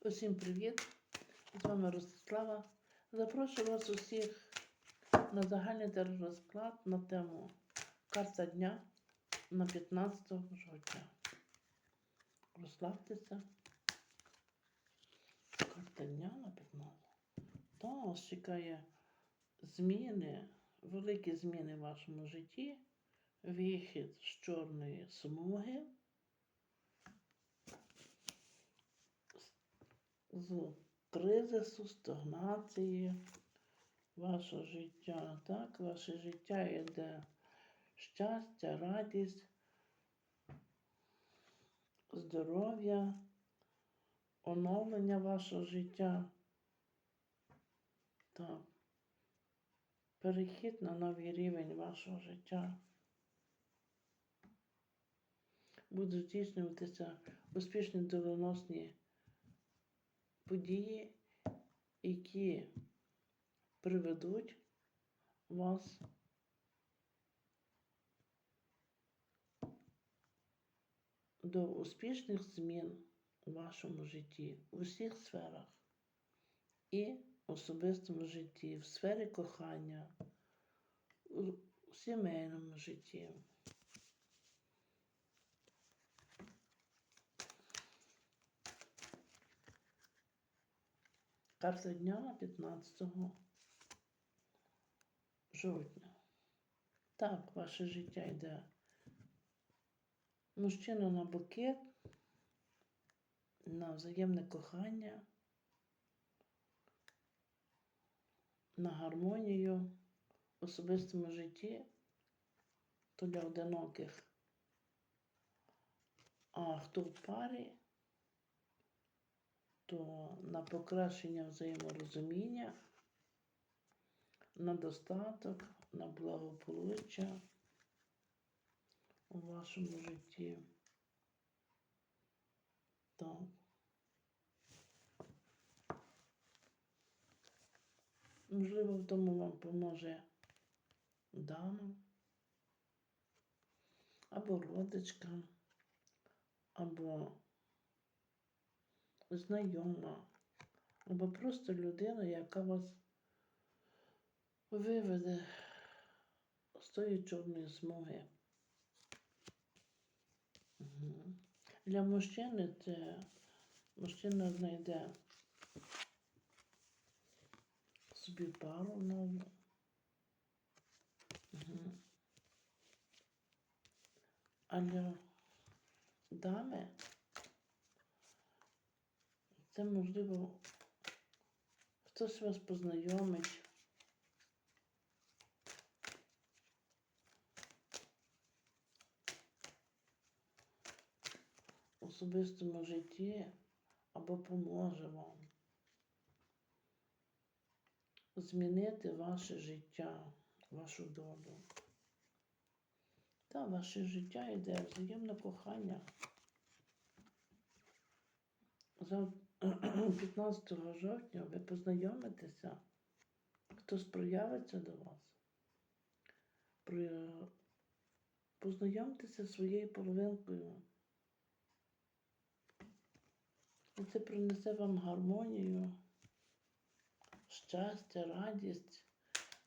Усім привіт! З вами Ростислава. Запрошую вас усіх на загальний теророзклад на тему Карта дня на 15 жовтня. Розслабтеся. Карта дня на 15. Та вас чекає зміни, великі зміни в вашому житті, вихід з чорної смуги. З кризису, стагнації вашого життя. Так, ваше життя йде щастя, радість, здоров'я, оновлення вашого життя. Так. Перехід на новий рівень вашого життя. Будуть здійснюватися успішні доленосні події, які приведуть вас до успішних змін у вашому житті у всіх сферах і особистому житті, в сфері кохання, у сімейному житті. Карта дня 15 жовтня. Так, ваше життя йде. Мужчина на букет, на взаємне кохання, на гармонію в особистому житті, то для одиноких. А хто в парі, то на покращення взаєморозуміння, на достаток, на благополуччя у вашому житті. Так. Можливо, в тому вам поможе дама, або родичка, або знайома, або просто людина, яка вас виведе з тої чорної смуги. Для мужчини це мужчина знайде собі пару нову. А для дами це можливо хтось вас познайомить. в Особистому житті або поможе вам змінити ваше життя, вашу долю. Та ваше життя йде взаємне кохання. За 15 жовтня ви познайомитеся, хтось проявиться до вас. Познайомтеся зі своєю половинкою. І це принесе вам гармонію, щастя, радість,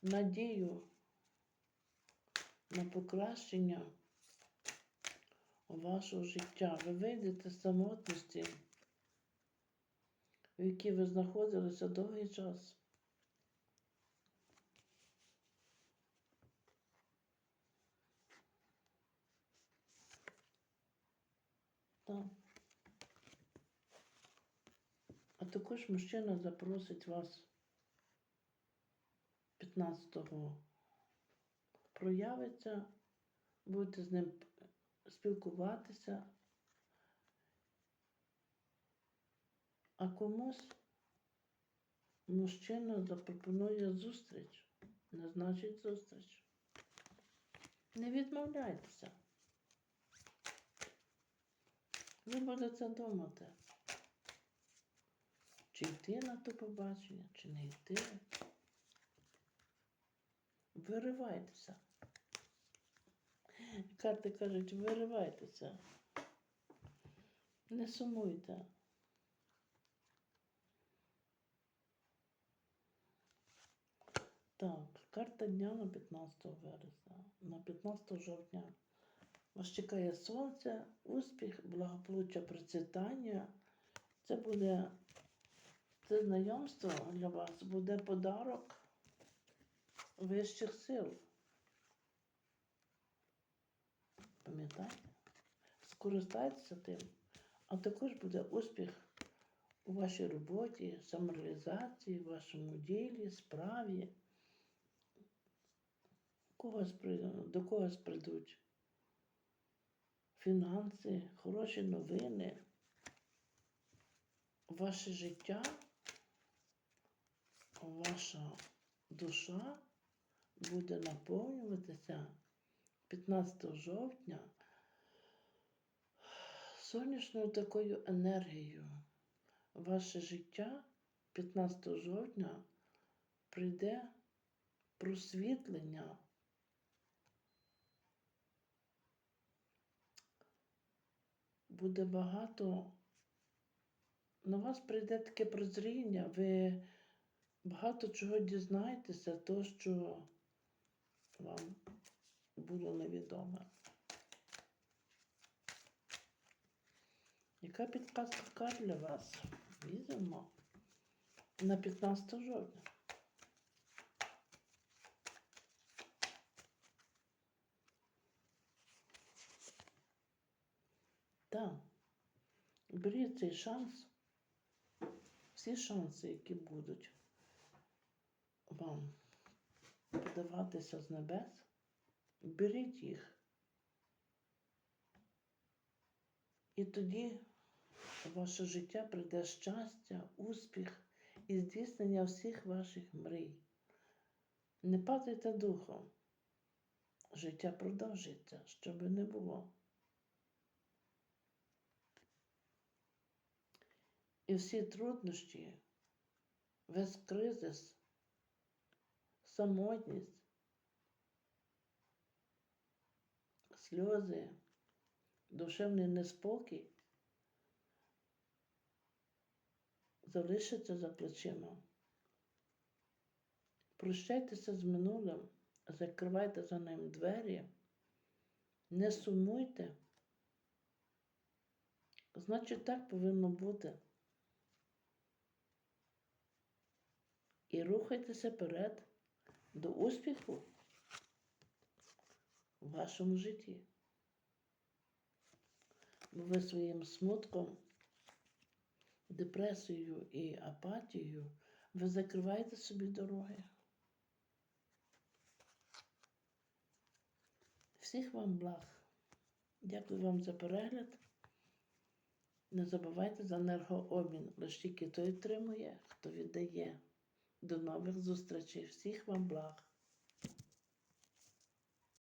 надію на покращення вашого життя. Ви вийдете з самотності в якій ви знаходилися довгий час. Так. А також мужчина запросить вас 15-го проявиться, будете з ним спілкуватися. А комусь мужчина запропонує зустріч, назначить зустріч. Не відмовляйтеся. Ви будете думати, чи йти на то побачення, чи не йти. Виривайтеся. Карти кажуть, виривайтеся. Не сумуйте. Так, карта дня на 15 вересня, на 15 жовтня. Вас чекає сонце, успіх, благополуччя, процвітання. Це буде це знайомство для вас, буде подарок вищих сил. Пам'ятаєте? Скористайтеся тим. А також буде успіх у вашій роботі, самореалізації, вашому ділі, справі. Когось, до когось прийдуть фінанси, хороші новини. Ваше життя, ваша душа буде наповнюватися 15 жовтня сонячною такою енергією. Ваше життя 15 жовтня прийде просвітлення. Буде багато. На вас прийде таке прозріння, ви багато чого дізнаєтеся, то, що вам було невідоме. Яка підказка для вас? Візьмемо на 15 жовтня. Так, беріть цей шанс, всі шанси, які будуть вам подаватися з небес, беріть їх. І тоді в ваше життя прийде щастя, успіх і здійснення всіх ваших мрій. Не падайте духом. Життя продовжиться, що би не було. І всі труднощі, весь кризис, самотність, сльози, душевний неспокій залишиться за плечима. Прощайтеся з минулим, закривайте за ним двері, не сумуйте. Значить, так повинно бути. І рухайтеся вперед до успіху в вашому житті. Бо ви своїм смутком, депресією і апатією ви закриваєте собі дороги. Всіх вам благ. Дякую вам за перегляд. Не забувайте за енергообмін. Лише тільки той отримує, хто віддає. До нових зустрічей. Всіх вам благ.